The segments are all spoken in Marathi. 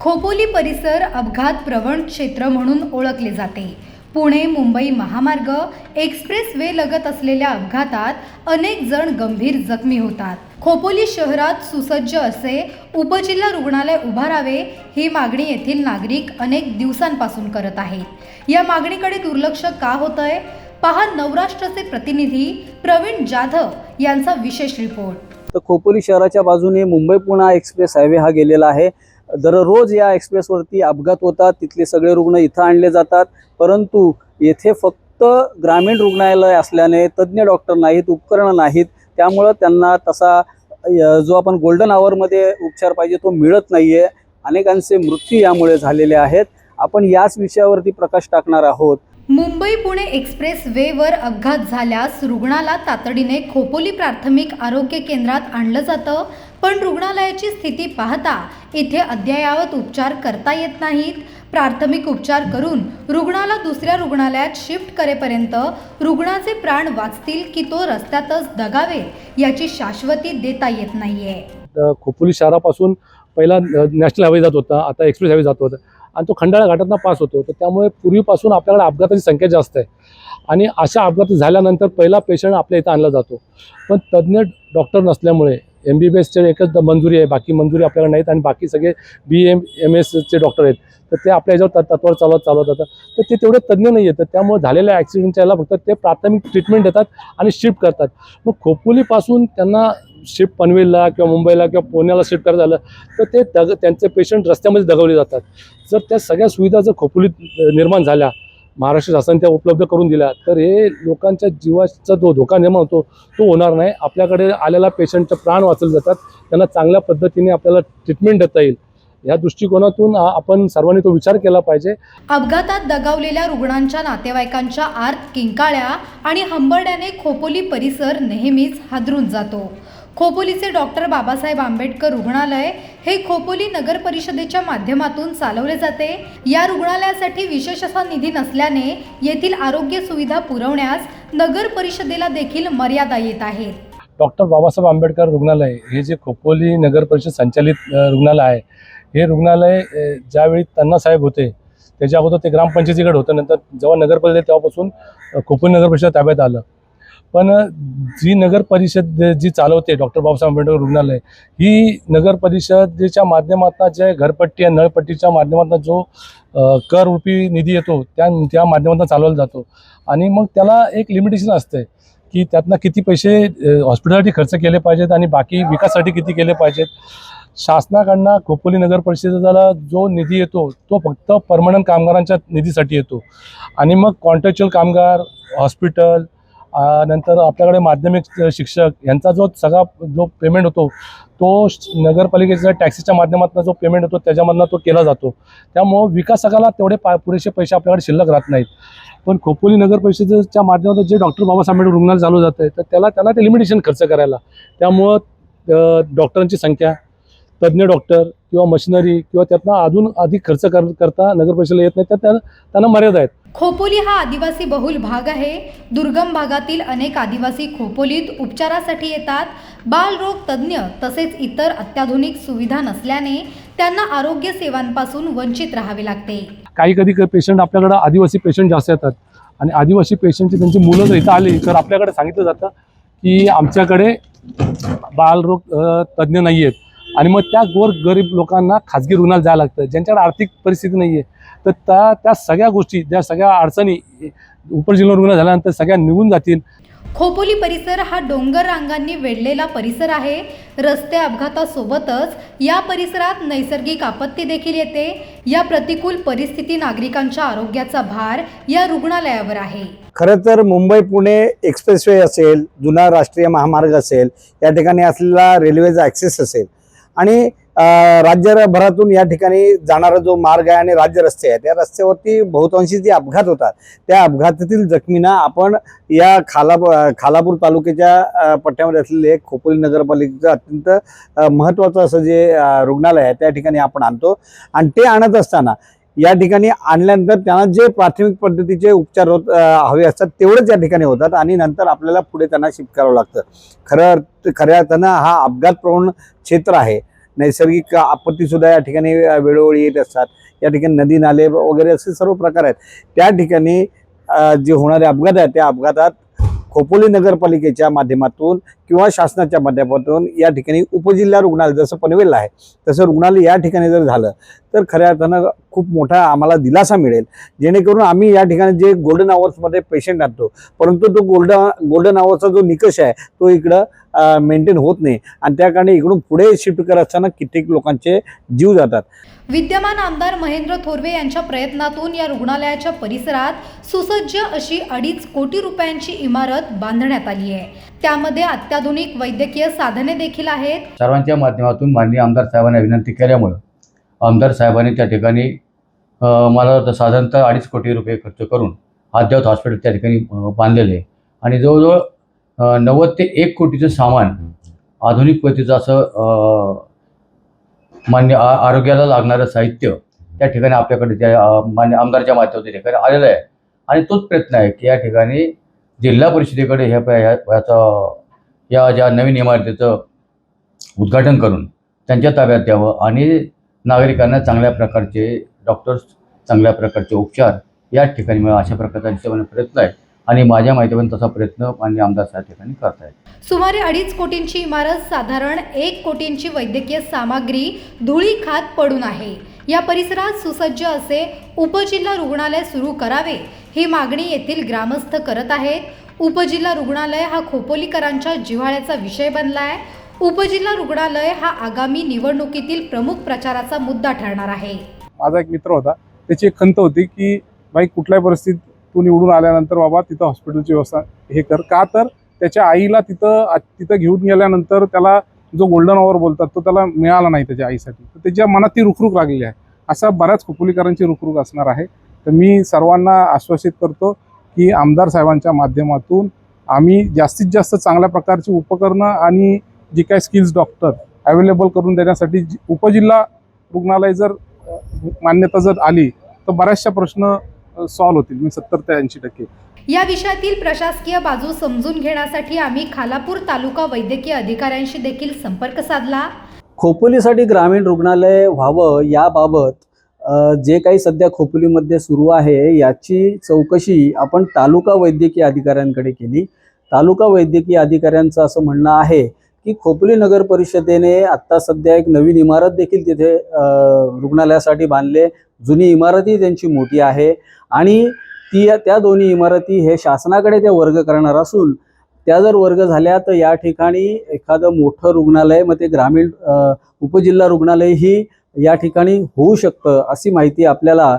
खोपोली परिसर अपघात प्रवण क्षेत्र म्हणून ओळखले जाते. पुणे मुंबई महामार्ग एक्सप्रेस वे लगत असलेल्या अपघातात अनेक जण गंभीर जखमी होतात. खोपोली शहरात सुसज्ज असे उपजिल्हा रुग्णालय उभारावे ही मागणी येथील नागरिक अनेक दिवसांपासून करत आहेत. या मागणीकडे दुर्लक्ष का होतंय? पहा नवराष्ट्राचे प्रतिनिधी प्रवीण जाधव यांचा विशेष रिपोर्ट. तर खोपोली शहराच्या बाजूने मुंबई पुणा एक्सप्रेस हायवे हा गेलेला आहे. दररोज या एक्सप्रेसवरती अपघात होतात तिथले सगळे रुग्ण इथं आणले जातात. परंतु येथे फक्त ग्रामीण रुग्णालय असल्याने तज्ज्ञ डॉक्टर नाहीत उपकरणं नाहीत. त्यामुळं त्यांना तसा जो आपण गोल्डन आवरमध्ये उपचार पाहिजे तो मिळत नाही आहे अनेकांचे मृत्यू यामुळे झालेले आहेत. आपण याच विषयावरती प्रकाश टाकणार आहोत. मुंबई पुणे एक्सप्रेस वेवर अपघात झाल्यास रुग्णाला तातडीने खोपोली प्राथमिक आरोग्य केंद्रात आणलं जातं. पण रुग्णालयाची स्थिती पाहता इथे अद्ययावत उपचार करता येत नाहीत. प्राथमिक उपचार करून रुग्णाला दुसऱ्या रुग्णालयात शिफ्ट करेपर्यंत रुग्णाचे प्राण वाचतील की तो रस्त्यातच दगावे याची शाश्वती देता येत नाहीये. खोपोली शहरापासून पहिला नॅशनल हायवे जात होता आता एक्सप्रेस हायवे जात होता. आणि तो खंडाळा घाटातनं पास होतो. तर त्यामुळे पूर्वीपासून आपल्याकडे अपघाताची संख्या जास्त आहे. आणि अशा अपघात झाल्यानंतर पहिला पेशंट आपल्या इथं आणला जातो. पण तज्ज्ञ डॉक्टर नसल्यामुळे एम बी बी एसचे एकच मंजुरी आहे. बाकी मंजुरी आपल्याकडे नाहीत आणि बाकी सगळे बी एम एम एसचे डॉक्टर आहेत. तर ते आपल्या याच्यावर तत्- तत्वावर चालवत चालवत जातात. तर ते तेवढे तज्ज्ञ नाही आहेत. तर त्यामुळे झालेल्या ॲक्सिडेंटच्या याला फक्त ते प्राथमिक ट्रीटमेंट देतात आणि शिफ्ट करतात. मग खोपोलीपासून त्यांना शिफ्ट पनवेलला किंवा मुंबईला किंवा पुण्याला शिफ्ट करायचं झालं तर ते दग त्यांचे पेशंट रस्त्यामध्ये दगवले जातात. जर त्या सगळ्या सुविधा जर खोपोलीत निर्माण झाल्या महाराष्ट्र शासन त्या उपलब्ध करून दिल्या. तर हे लोकांच्या जीवाचा जो धोका निर्माण होतो तो होणार नाही. आपल्याकडे आलेला पेशंटचे प्राण वाचले जातात. त्यांना चांगल्या पद्धतीने आपल्याला ट्रीटमेंट देता येईल. या दृष्टिकोनातून आपण सर्वांनी तो विचार केला पाहिजे. अपघातात दगावलेल्या रुग्णांच्या नातेवाईकांच्या आर्त किंकाळ्या आणि हंबरड्याने खोपोली परिसर नेहमीच हादरून जातो. खोपोलीचे डॉक्टर बाबासाहेब आंबेडकर रुग्णालय हे खोपोली नगर परिषदेच्या माध्यमातून चालवले जाते. या रुग्णालयासाठी विशेष असा निधी नसल्याने येथील आरोग्य सुविधा पुरवण्यास नगर परिषदेला देखील मर्यादा येत आहेत डॉक्टर बाबासाहेब आंबेडकर रुग्णालय हे जे खोपोली नगर परिषद संचालित रुग्णालय आहे. हे रुग्णालय ज्यावेळी त्यांना साहेब होते त्याच्या अगोदर ते ग्रामपंचायतीकडे होतं. नंतर जेव्हा नगर परिषद तेव्हापासून खोपोली नगर परिषद ताब्यात आलं. पण जी नगर परिषद जी चालवते डॉक्टर बाबासाहेब आंबेडकर रुग्णालय ही नगर परिषदेच्या माध्यमातून जे घरपट्टी आणि नळपट्टीच्या माध्यमातून जो कर रूपी निधी येतो त्या त्या माध्यमातून चालवला जातो. आणि मग त्याला एक लिमिटेशन असते की त्यातनं किती पैसे हॉस्पिटलसाठी खर्च केले पाहिजेत आणि बाकी विकासासाठी किती केले पाहिजेत. शासनाकडनं खोपोली नगर परिषदेला जो निधी येतो तो फक्त परमनंट कामगारांच्या निधीसाठी येतो. आणि मग कॉन्ट्रॅक्च्युअल कामगार हॉस्पिटल नंतर आपल्याकडे माध्यमिक शिक्षक यांचा जो सगळा जो पेमेंट होतो तो श- नगरपालिकेच्या टॅक्सीच्या माध्यमातून जो पेमेंट होतो त्याच्यामधनं तो केला जातो. त्यामुळं विकासकाला तेवढे पा पुरेसे पैसे आपल्याकडे शिल्लक राहत नाहीत. पण खोपोली नगर परिषदेच्या माध्यमातून जे डॉक्टर बाबासाहेब आंबेडकर रुग्णालय चालू जात आहे तर त्याला त्यांना ते लिमिटेशन खर्च करायला. त्यामुळं डॉक्टरांची संख्या तज्ज्ञ डॉक्टर किंवा मशिनरी किंवा त्यातनं अजून अधिक खर्च कर करता नगर परिषदेला येत नाही तर त्यांना मर्यादा आहेत. खोपोली हा आदिवासी बहुल भाग आहे. दुर्गम भागातील अनेक आदिवासी खोपोलीत उपचारासाठी येतात. बालरोग तज्ज्ञ तसेच इतर अत्याधुनिक सुविधा नसल्याने त्यांना आरोग्य सेवांपासून वंचित राहावे लागते. काही कधी पेशंट आपल्याकडं आदिवासी पेशंट जास्त येतात. आणि आदिवासी पेशंटची त्यांची मुलं जर इथं आली तर आपल्याकडे सांगितलं जातं की आमच्याकडे बालरोग तज्ज्ञ नाही आहेत आणि मग त्या गोर गरीब लोकांना खाजगी रुग्णालयात जायला लागतं. ज्यांच्याकडे आर्थिक परिस्थिती नाही आहे तर त्या त्या सगळ्या गोष्टी त्या सगळ्या अडचणी उपजिल्हा रुग्ण झाल्यानंतर सगळ्या निघून जातील. खोपोली परिसर हा डोंगर रांगांनी वेढलेला परिसर आहे. रस्ते अपघातासोबतच या परिसरात नैसर्गिक आपत्ती देखील येते. या प्रतिकूल परिस्थिती नागरिकांच्या आरोग्याचा भार या रुग्णालयावर आहे. खरं तर मुंबई पुणे एक्सप्रेसवे असेल जुना राष्ट्रीय महामार्ग असेल या ठिकाणी असलेला रेल्वेचा ॲक्सेस असेल आणि राज्यभरातून या ठिकाणी जाणारा जो मार्ग आहे आणि राज्य रस्ते आहे त्या रस्त्यावरती बहुतांशी जे अपघात होतात त्या अपघातातील जखमींना आपण या खाला खालापूर तालुक्याच्या पट्ट्यामध्ये असलेले एक खोपोली नगरपालिकेचं अत्यंत महत्त्वाचं असं जे रुग्णालय आहे त्या ठिकाणी आपण आणतो. आणि ते आणत असताना या ठिकाणी आणल्यानंतर त्यांना जे प्राथमिक पद्धतीचे उपचार होत हवे असतात तेवढेच या ठिकाणी होतात आणि नंतर आपल्याला पुढे त्यांना शिफ्ट करावं लागतं. खरं अर्थ- खऱ्या अर्थानं हा अपघात प्रवण क्षेत्र आहे. नैसर्गिक आपत्तीसुद्धा या ठिकाणी वेळोवेळी येत असतात. या ठिकाणी नदी नाले वगैरे असे सर्व प्रकार आहेत. त्या ठिकाणी जे होणारे अपघात आहेत त्या अपघातात खोपोली नगरपालिकेच्या माध्यमातून किंवा शासनाच्या माध्यमातून या ठिकाणी उपजिल्हा रुग्णालय जसं पनवेलला आहे तसं रुग्णालय या ठिकाणी जर झालं तर खऱ्या अर्थानं खूप मोठा आम्हाला दिलासा मिळेल. जेणेकरून आम्ही या ठिकाणी जे गोल्डन आवर्समध्ये पेशंट आणतो परंतु तो गोल्डन गोल्डन आवर्सचा जो निकष आहे तो इकडं मेंटेन होत नाही. आणि त्या कारणे इकडून पुढे शिफ्ट करत असताना कित्येक लोकांचे जीव जातात. विद्यमान आमदार महेंद्र थोरवे यांच्या प्रयत्नातून या रुग्णालयाच्या परिसरात सुसज्ज अशी अडीच कोटी रुपयांची इमारत बांधण्यात आली आहे. त्यामध्ये अत्याधुनिक वैद्यकीय साधने देखील आहेत. सर्वांच्या माध्यमातून माननीय आमदार साहेबांना विनंती केल्यामुळं आमदार साहेबांनी त्या ठिकाणी मला वाटतं साधारणतः अडीच कोटी रुपये खर्च करून अद्ययावत हॉस्पिटल त्या ठिकाणी बांधलेलं आहे. आणि जवळजवळ नव्वद ते एक कोटीचं सामान आधुनिक पद्धतीचं असं मान्य आ आरोग्याला लागणारं साहित्य त्या ठिकाणी आपल्याकडे त्या मान्य आमदारच्या माध्यमातून ठिकाणी आलेलं आहे. आणि तोच प्रयत्न आहे की या ठिकाणी जिल्हा परिषदेकडे ह्या ह्या- ह्याचा या ज्या नवीन इमारतीचं उद्घाटन करून त्यांच्या ताब्यात द्यावं आणि नागरिकांना चांगल्या प्रकारचे डॉक्टर्स चांगल्या प्रकारचे उपचार या ठिकाणी मिळावं अशा प्रकारचा हिशोबाने प्रयत्न आहे आणि माझ्या माहितीपर्यंत तसा प्रयत्न मान्य आमदार या ठिकाणी करत आहेत सुमारे अडीच कोटींची इमारत साधारण एक कोटींची वैद्यकीय सामग्री धुळी खात पडून आहे. या परिसरात सुसज्ज असे उपजिल्हा रुग्णालय सुरू करावे ही मागणी येथील ग्रामस्थ करत आहेत. उपजिल्हा रुग्णालय हा खोपोलीकरांच्या जिव्हाळ्याचा विषय बनला आहे उपजिल्हा रुग्णालय हा आगामी निवडणुकीतील प्रमुख प्रचाराचा मुद्दा ठरणार आहे. माझा एक मित्र होता. त्याची एक खंत होती की बाई कुठल्याही परिस्थितीत तू निवडून आल्यानंतर बाबा तिथं हॉस्पिटलची व्यवस्था हे कर. का तर त्याच्या आईला तिथं तिथं घेऊन गेल्यानंतर त्याला जो गोल्डन ओवर बोलतात तो त्याला मिळाला नाही त्याच्या आईसाठी. तर त्याच्या मनात ती रुखरुख लागलेली आहे. असा बऱ्याच खोपोलीकरांची रुखरुख असणार आहे. तर मी सर्वांना आश्वासित करतो की आमदार साहेबांच्या माध्यमातून आम्ही जास्तीत जास्त चांगल्या प्रकारची उपकरणं आणि जी काय स्किल्स डॉक्टर अवेलेबल करून देण्यासाठी जी- उपजिल्हा रुग्णालय जर मान्यता जर आली तर बऱ्याचशा प्रश्न सॉल्व्ह होतील. मी सत्तर ते ऐंशी टक्के. या विषयातील प्रशासकीय बाजू समजून घेण्यासाठी आम्ही खालापूर तालुका वैद्यकीय अधिकाऱ्यांशी देखील संपर्क साधला. खोपोलीसाठी ग्रामीण रुग्णालय व्हावं याबाबत जे काही सध्या खोपोलीमध्ये सुरू आहे याची चौकशी आपण तालुका वैद्यकीय अधिकाऱ्यांकडे केली. तालुका वैद्यकीय अधिकाऱ्यांचं असं म्हणणं आहे की खोपोली नगर परिषदेने आत्ता सध्या एक नवीन इमारत देखील तिथे रुग्णालयासाठी बांधले. जुनी इमारतही त्यांची मोठी आहे. आणि ती त्या दोन्ही इमारती हे शासनाकडे ते वर्ग करणार असून त्या जर वर्ग झाल्या तर या ठिकाणी एखादं मोठं रुग्णालय मग ते ग्रामीण उपजिल्हा रुग्णालय ही या ठिकाणी होऊ शकतं अशी माहिती आपल्याला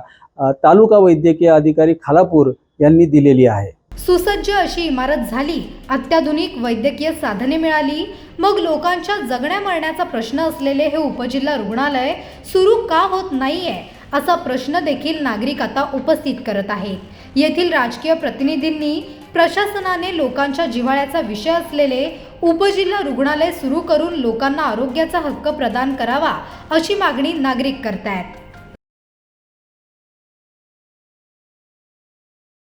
तालुका वैद्यकीय अधिकारी खालापूर यांनी दिलेली आहे. सुसज्ज अशी इमारत झाली. अत्याधुनिक वैद्यकीय साधने मिळाली. मग लोकांच्या जगण्या मरण्याचा प्रश्न असलेले हे उपजिल्हा रुग्णालय सुरू का होत नाहीये असा प्रश्न देखील नागरिक आता उपस्थित करत आहेत. येथील राजकीय प्रतिनिधींनी प्रशासनाने लोकांच्या जिव्हाळ्याचा विषय असलेले उपजिल्हा रुग्णालय सुरू करून लोकांना आरोग्याचा हक्क प्रदान करावा अशी मागणी नागरिक करतायत.